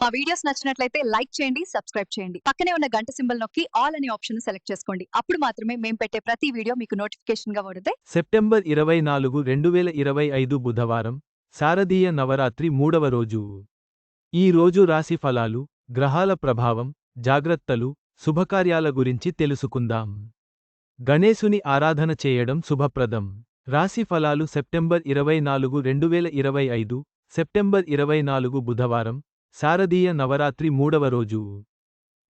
మా వీడియోస్ నచ్చినట్లయితే లైక్ చేయండి సబ్స్క్రైబ్ చేయండి. పక్కనే ఉన్న గంట సింబల్ నొక్కి ఆల్ అనే ఆప్షన్ సెలెక్ట్ చేసుకోండి. అప్పుడు మాత్రమే మేము పెట్టే ప్రతి వీడియో మీకు నోటిఫికేషన్గా వడితే సెప్టెంబర్ ఇరవై నాలుగు రెండు వేల ఇరవై ఐదు బుధవారం శారదీయ నవరాత్రి మూడవ రోజు. ఈ రోజు రాశి ఫలాలు గ్రహాల ప్రభావం జాగ్రత్తలు శుభకార్యాల గురించి తెలుసుకుందాం. గణేశుని ఆరాధన చేయడం శుభప్రదం. రాశి ఫలాలు సెప్టెంబర్ ఇరవై నాలుగు రెండు వేల ఇరవై ఐదు సెప్టెంబర్ ఇరవై నాలుగు బుధవారం శారదీయ నవరాత్రి మూడవ రోజు.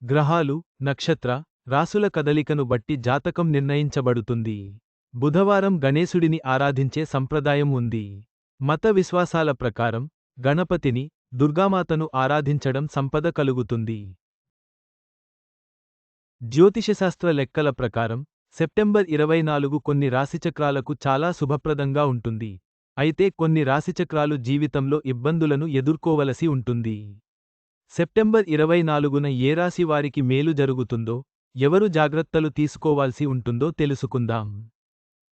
గ్రహాలు నక్షత్ర రాసుల కదలికను బట్టి జాతకం నిర్ణయించబడుతుంది. బుధవారం గణేశుడిని ఆరాధించే సంప్రదాయం ఉంది. మత విశ్వాసాల ప్రకారం గణపతిని దుర్గామాతను ఆరాధించడం సంపద కలుగుతుంది. జ్యోతిషశాస్త్ర లెక్కల ప్రకారం సెప్టెంబర్ ఇరవై నాలుగు కొన్ని రాశిచక్రాలకు చాలా శుభప్రదంగా ఉంటుంది. అయితే కొన్ని రాశిచక్రాలు జీవితంలో ఇబ్బందులను ఎదుర్కోవలసి ఉంటుంది. సెప్టెంబర్ ఇరవై నాలుగున ఏ రాశి వారికి మేలు జరుగుతుందో ఎవరు జాగ్రత్తలు తీసుకోవాల్సి ఉంటుందో తెలుసుకుందాం.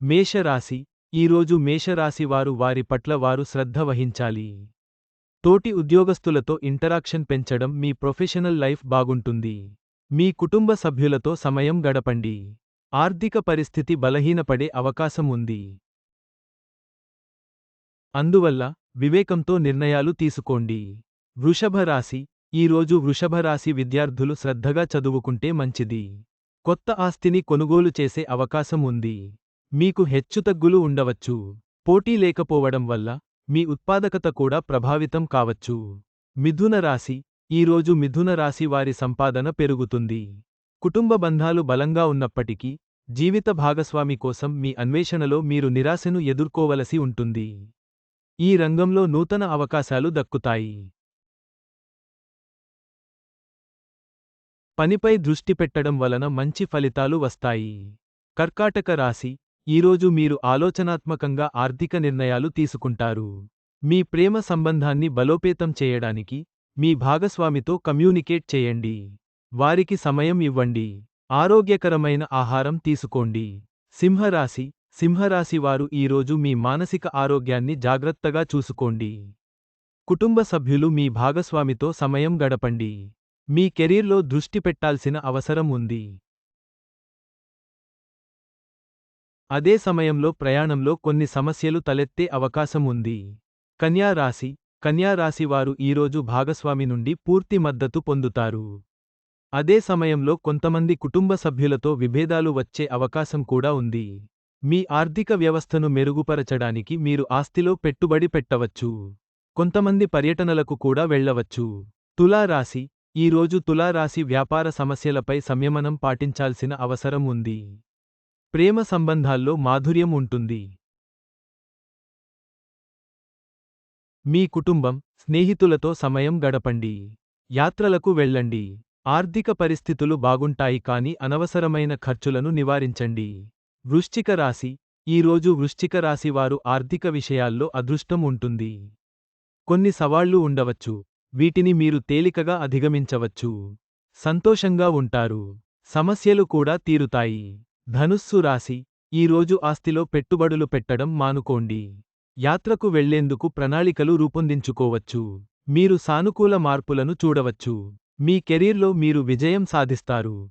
మేషరాశి ఈరోజు మేషరాశి వారు వారి పట్ల వారు శ్రద్ధ వహించాలి. తోటి ఉద్యోగస్తులతో ఇంటరాక్షన్ పెంచడం మీ ప్రొఫెషనల్ లైఫ్ బాగుంటుంది. మీ కుటుంబ సభ్యులతో సమయం గడపండి. ఆర్థిక పరిస్థితి బలహీనపడే అవకాశం ఉంది. అందువల్ల వివేకంతో నిర్ణయాలు తీసుకోండి. వృషభ రాశి ఈరోజు వృషభరాశి విద్యార్థులు శ్రద్ధగా చదువుకుంటే మంచిది. కొత్త ఆస్తిని కొనుగోలు చేసే అవకాశం ఉంది. మీకు హెచ్చుతగ్గులు ఉండవచ్చు. పోటీ లేకపోవడం వల్ల మీ ఉత్పాదకత కూడా ప్రభావితం కావచ్చు. మిథున రాశి ఈరోజు మిథున రాశి వారి సంపాదన పెరుగుతుంది. కుటుంబ బంధాలు బలంగా ఉన్నప్పటికీ జీవిత భాగస్వామి కోసం మీ అన్వేషణలో మీరు నిరాశను ఎదుర్కోవలసి ఉంటుంది. ఈ రంగంలో నూతన అవకాశాలు దక్కుతాయి. పనిపై దృష్టి పెట్టడం వలన మంచి ఫలితాలు వస్తాయి. కర్కాటక రాశి ఈరోజు మీరు ఆలోచనాత్మకంగా ఆర్థిక నిర్ణయాలు తీసుకుంటారు. మీ ప్రేమ సంబంధాన్ని బలోపేతం చేయడానికి మీ భాగస్వామితో కమ్యూనికేట్ చేయండి. వారికి సమయం ఇవ్వండి. ఆరోగ్యకరమైన ఆహారం తీసుకోండి. సింహరాశి సింహరాశివారు ఈరోజు మీ మానసిక ఆరోగ్యాన్ని జాగ్రత్తగా చూసుకోండి. కుటుంబ సభ్యులు మీ భాగస్వామితో సమయం గడపండి. మీ కెరీర్లో దృష్టి పెట్టాల్సిన అవసరం ఉంది. అదే సమయంలో ప్రయాణంలో కొన్ని సమస్యలు తలెత్తే అవకాశం ఉంది. కన్యా రాశి వారు ఈరోజు భాగస్వామి నుండి పూర్తి మద్దతు పొందుతారు. అదే సమయంలో కొంతమంది కుటుంబ సభ్యులతో విభేదాలు వచ్చే అవకాశం కూడా ఉంది. మీ ఆర్థిక వ్యవస్థను మెరుగుపరచడానికి మీరు ఆస్తిలో పెట్టుబడి పెట్టవచ్చు. కొంతమంది పర్యటనలకు కూడా వెళ్ళవచ్చు. తులా రాశి ఈరోజు తులారాశి వ్యాపార సమస్యలపై సంయమనం పాటించాల్సిన అవసరం ఉంది. ప్రేమ సంబంధాల్లో మాధుర్యం ఉంటుంది. మీ కుటుంబం స్నేహితులతో సమయం గడపండి. యాత్రలకు వెళ్ళండి. ఆర్థిక పరిస్థితులు బాగుంటాయి కాని అనవసరమైన ఖర్చులను నివారించండి. వృశ్చిక రాశి. ఈరోజు వృశ్చిక రాశి వారు ఆర్థిక విషయాల్లో అదృష్టం ఉంటుంది. కొన్ని సవాళ్ళు ఉండవచ్చు. వీటిని మీరు తేలికగా అధిగమించవచ్చు. సంతోషంగా ఉంటారు. సమస్యలు కూడా తీరుతాయి. ధనుస్సు రాశి. ఈరోజు ఆస్తిలో పెట్టుబడులు పెట్టడం మానుకోండి. యాత్రకు వెళ్ళేందుకు ప్రణాళికలు రూపొందించుకోవచ్చు. మీరు సానుకూల మార్పులను చూడవచ్చు. మీ కెరీర్లో మీరు విజయం సాధిస్తారు.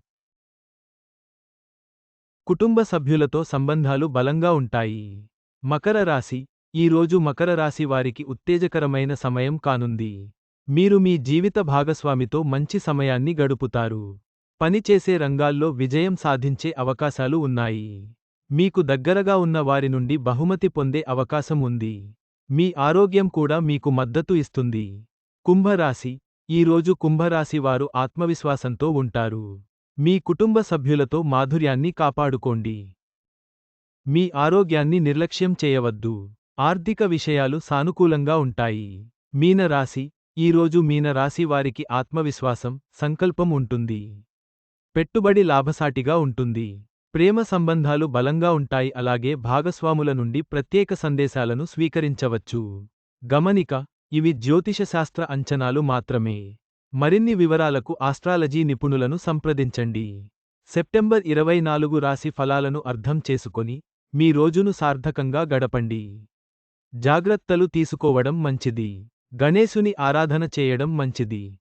కుటుంబ సభ్యులతో సంబంధాలు బలంగా ఉంటాయి. మకర రాశి. ఈరోజు మకర రాశి వారికి ఉత్తేజకరమైన సమయం కానుంది. మీరు మీ జీవిత భాగస్వామితో మంచి సమయాన్ని గడుపుతారు. పనిచేసే రంగాల్లో విజయం సాధించే అవకాశాలు ఉన్నాయి. మీకు దగ్గరగా ఉన్న వారి నుండి బహుమతి పొందే అవకాశం ఉంది. మీ ఆరోగ్యం కూడా మీకు మద్దతు ఇస్తుంది. కుంభరాశి. ఈరోజు కుంభరాశి వారు ఆత్మవిశ్వాసంతో ఉంటారు. మీ కుటుంబ సభ్యులతో మాధుర్యాన్ని కాపాడుకోండి. మీ ఆరోగ్యాన్ని నిర్లక్ష్యం చేయవద్దు. ఆర్థిక విషయాలు సానుకూలంగా ఉంటాయి. మీనరాశి ఈరోజు మీనరాశి వారికి ఆత్మవిశ్వాసం సంకల్పం ఉంటుంది. పెట్టుబడి లాభసాటిగా ఉంటుంది. ప్రేమ సంబంధాలు బలంగా ఉంటాయి. అలాగే భాగస్వాముల నుండి ప్రత్యేక సందేశాలను స్వీకరించవచ్చు. గమనిక ఇవి జ్యోతిషశాస్త్ర అంచనాలు మాత్రమే. మరిన్ని వివరాలకు ఆస్ట్రాలజీ నిపుణులను సంప్రదించండి. సెప్టెంబర్ ఇరవై నాలుగు రాశి ఫలాలను అర్థం చేసుకొని మీ రోజును సార్థకంగా గడపండి. జాగ్రత్తలు తీసుకోవడం మంచిది. గణేశుని ఆరాధన చేయడం మంచిది.